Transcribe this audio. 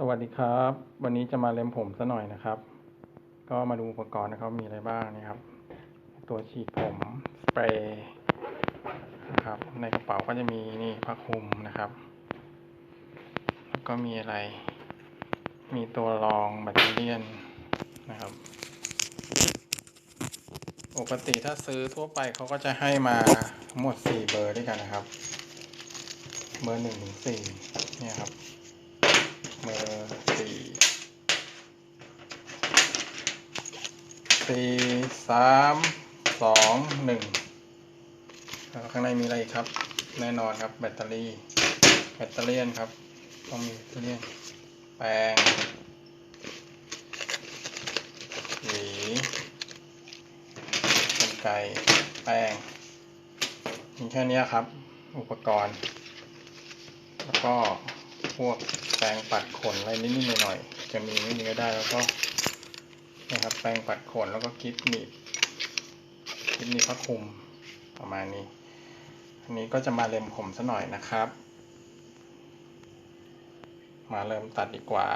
สวัสดีครับ วันนี้จะมาเล็มผมซะหน่อยนะครับ ก็มาดูอุปกรณ์นะครับมีอะไรบ้างนี่ครับ ตัวฉีดผมสเปรย์นะครับ ในกระเป๋าก็จะมีนี่ผ้าคลุมนะครับ แล้วก็มีอะไร มีตัวรองแบตเตอรี่นะครับ ปกติถ้าซื้อทั่วไปเขาก็จะให้มาหมดสี่เบอร์ด้วยกันนะครับ เบอร์หนึ่งถึงสี่เนี่ยครับ เบอร์สี่สี่สามสองหนึ่งข้างในมีอะไรอีกครับ แน่นอนครับ แบตเตอรี่ แบตเตอรี่นครับ ต้องมีแบตเตอรี่แปรงหวีกรรไกแป้งมีแค่นี้ครับ อุปกรณ์ แล้วก็ พวกแปรงปัดขนอะไรนิดๆหน่อยๆจะมีไม่มีก็ได้แล้วก็นะครับแปรงปัดขนแล้วก็กิ๊บหนีบกิ๊บหนีบผ้าคลุมประมาณนี้ อันนี้ก็จะมาเล็มผมซะหน่อยนะครับ มาเริ่มตัดดีกว่า